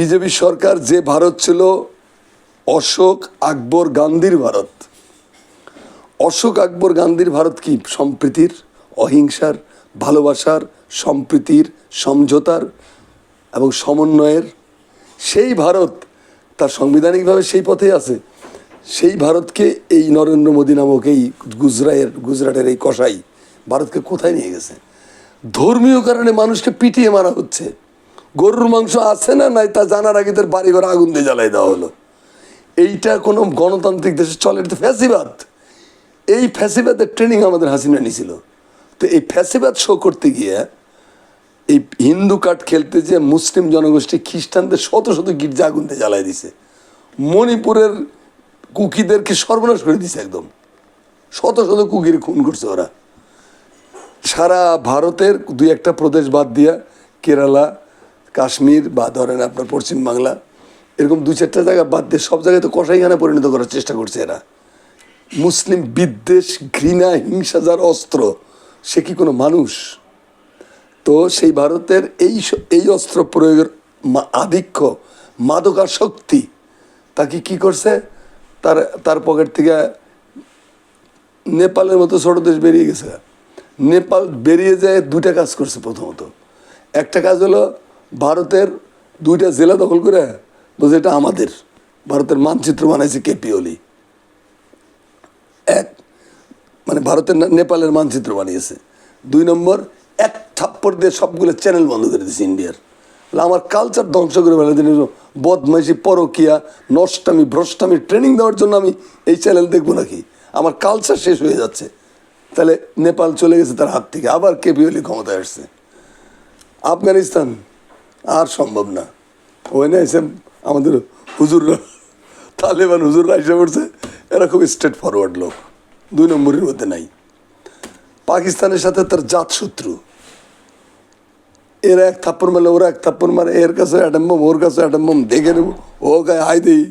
BJP সরকার যে ভারত ছিল, অশোক আকবর গান্ধীর ভারত। অশোক আকবর গান্ধীর ভারত কি? সম্প্রীতির, অহিংসার, ভালোবাসার, সম্প্রীতির, সমঝোতার এবং সমন্বয়ের। সেই ভারত তার সাংবিধানিকভাবে সেই পথে আছে। সেই ভারতকে এই নরেন্দ্র মোদী নামক এই গুজরাটের গুজরাটের এই কসাই ভারতকে কোথায় নিয়ে গেছে? ধর্মীয় কারণে মানুষকে পিটিয়ে মারা হচ্ছে। গরুর মাংস আছে না নাই তা জানার আগে তার বাড়ি ঘর আগুন দিয়ে জ্বালাই দেওয়া হলো। এইটা কোনো গণতান্ত্রিক দেশে চলে, এটা ফ্যাসিবাদ। এই ফ্যাসিবাদের ট্রেনিং আমাদের হাসিনা নিছিল। তো এই ফ্যাসিবাদ শো করতে গিয়ে এই হিন্দু কাঠ খেলতে যে মুসলিম জনগোষ্ঠী খ্রিস্টানদের শত শত গির্জা আগুন দিয়ে জ্বালাই দিছে। মণিপুরের কুকিদেরকে সর্বনাশ করে দিছে একদম। শত শত কুকির খুন করছে ওরা। সারা ভারতের দুই একটা প্রদেশ বাদ দিয়া কেরালা কাশ্মীর বা ধরেন আপনার পশ্চিম বাংলা, এরকম দু চারটা জায়গা বাদ দিয়ে সব জায়গায় তো কষাইখানে পরিণত করার চেষ্টা করছে এরা। মুসলিম বিদ্বেষ, ঘৃণা, হিংসা যার অস্ত্র, সে কি কোনো মানুষ? তো সেই ভারতের এই এই অস্ত্র প্রয়োগের আধিক্য, মাদকাসক্তি, তাকে কি করছে? তার তার পকেট থেকে নেপালের মতো ছোট দেশ বেরিয়ে গেছে। নেপাল বেরিয়ে যায় দুটা কাজ করছে প্রথমত। একটা কাজ হলো ভারতের দুইটা জেলা দখল করে বলছে এটা আমাদের। ভারতের মানচিত্র বানাইছে কেপি ওলি এক মানে ভারতের নেপালের মানচিত্র বানিয়েছে। দুই নম্বর, এক থাপ্পড় দিয়ে সবগুলো চ্যানেল বন্ধ করে দিয়েছে ইন্ডিয়ার। আমার কালচার ধ্বংস করে ফেলে দিন বদমাইশি, পরকিয়া, নষ্টামি, ভ্রষ্টামি ট্রেনিং দেওয়ার জন্য আমি এই চ্যানেল দেখব নাকি? আমার কালচার শেষ হয়ে যাচ্ছে। তাহলে নেপাল চলে গেছে তার হাত থেকে। আবার কেপিওলি ক্ষমতায় আসছে। আফগানিস্তান আর সম্ভব না। ওখানে এসে আমাদের হুজুররা, তালেবান হুজুররা এসে পড়ছে, এরা খুব স্ট্রেট ফরওয়ার্ড লোক, দুই নম্বরের মধ্যে নাই। পাকিস্তানের সাথে তার জাত শত্রু। এরা এক থাপ্পড় মারলে ওরা এক থাপ্পড় মারে, এর কাছে অ্যাটম বোম ওর কাছে অ্যাটম বোম দেখে নেব, ও গায়ে হাই দেই।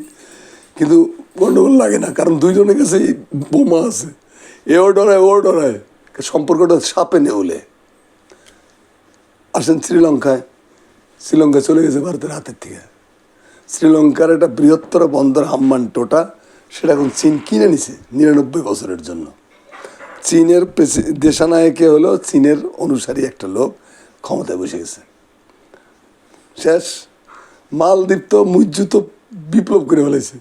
কিন্তু গন্ডগোল লাগে না, কারণ দুইজনের কাছে বোমা আছে। এও ডরায়, ও ডরায়, সম্পর্কটা সাপে নেউলে। আসেন শ্রীলঙ্কায়। শ্রীলঙ্কা চলে গেছে ভারতের হাতের থেকে। শ্রীলঙ্কার একটা বৃহত্তর বন্দর হাম্মান টোটা, সেটা এখন চীন কিনে নিছে নিরানব্বই বছরের জন্য। চীনের দেশানায়কে হলো চীনের অনুসারী একটা লোক ক্ষমতায় বসে গেছে। শেষ, মালদ্বীপ তো মুজ্জু তো বিপ্লব করে ফেলেছে।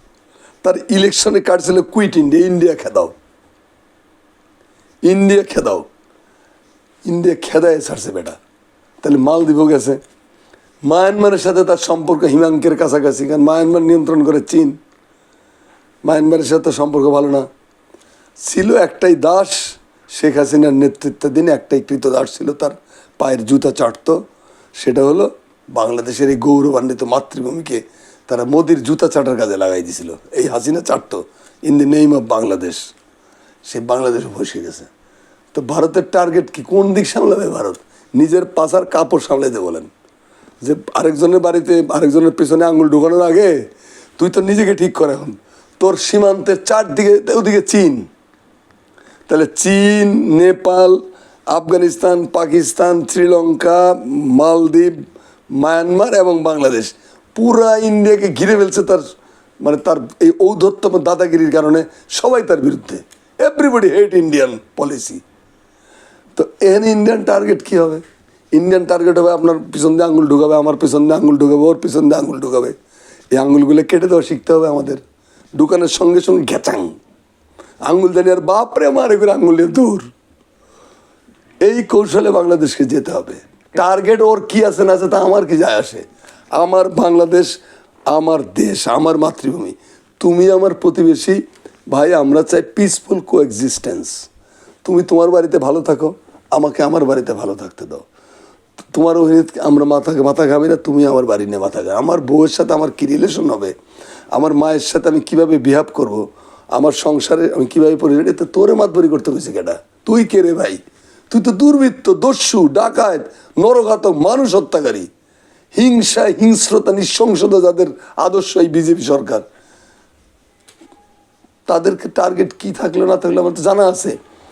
তার ইলেকশনে কাটছিল কুইট ইন্ডিয়া ইন্ডিয়া খেদাও। ইন্ডিয়া খেদাও। ইন্ডিয়া খেদায় ছাড়ছে বেটা। তাহলে মালদ্বীপও গেছে। মায়ানমারের সাথে তার সম্পর্ক হিমাঙ্কের কাছাকাছি, কারণ মায়ানমার নিয়ন্ত্রণ করে চীন। মায়ানমারের সাথে সম্পর্ক ভালো না। ছিল একটাই দাস, শেখ হাসিনার নেতৃত্বাধীনে একটাই কৃতদাস ছিল, তার পায়ের জুতা চাটতো। সেটা হলো বাংলাদেশের এই গৌরবান্বিত মাতৃভূমিকে তারা মোদির জুতা চাটার কাজে লাগাই দিছিল। এই Hasina চাটতো in the name of Bangladesh সে বাংলাদেশে বসে গেছে তো ভারতের টার্গেট কি? কোন দিক সামলাবে ভারত? নিজের পাশার কাপড় সামলাইতে বলেন। যে আরেকজনের বাড়িতে, আরেকজনের পেছনে আঙুল ঢুকানোর আগে তুই তো নিজেকে ঠিক কর এখন। তোর সীমান্তের চারদিকে, ওদিকে চীন। তাহলে চীন, নেপাল, আফগানিস্তান, পাকিস্তান, শ্রীলঙ্কা, মালদ্বীপ, মায়ানমার এবং বাংলাদেশ। পুরা ইন্ডিয়াকে ঘিরে ফেলছে তার মানে তার এই ঔদ্ধত্য এবং দাদাগিরির কারণে সবাই তার বিরুদ্ধে। এভরিবডি হেট ইন্ডিয়ান পলিসি তো এখানে ইন্ডিয়ান টার্গেট কি হবে? ইন্ডিয়ান টার্গেট হবে, আপনার পিছন দিয়ে আঙুল ঢুকাবে, আমার পিছন দিয়ে আঙুল ঢুকাবে, ওর পিছন দিয়ে আঙুল ঢুকাবে। এই আঙুলগুলো কেটে দেওয়া শিখতে হবে আমাদের। দোকানের সঙ্গে সঙ্গে ঘেচাং আঙুল জানি আর বাপরে, মারে করে আঙুল দূর। এই কৌশলে বাংলাদেশকে যেতে হবে। টার্গেট ওর কি আছে না আছে তা আমার কি যায় আসে? আমার বাংলাদেশ, আমার দেশ, আমার মাতৃভূমি। তুমি আমার প্রতিবেশী। ভাই, আমরা চাই পিসফুল কো তুমি তোমার বাড়িতে ভালো থাকো, আমাকে আমার বাড়িতে ভালো থাকতে দাও। তোমার অভিনীত আমরা মাথা মাথা খাবি না, তুমি আমার বাড়ি নিয়ে মাথা খাবে আমার বউয়ের সাথে আমার কী রিলেশন হবে? আমার মায়ের সাথে আমি কীভাবে বিহেভ করব? আমার সংসারে আমি কীভাবে পরিবার এতে তোরে মাতবরি করতে হয়েছে কেটা তুই কে রে ভাই? তুই তো দুর্বৃত্ত, দস্যু, ডাকাত, নরঘাতক, মানুষ হত্যাকারী। হিংসা হিংস্রতা, নৃশংসতা যাদের আদর্শ এই বিজেপি সরকার। তাদেরকে টার্গেট কি থাকল না থাকল আমার তো জানা আছে।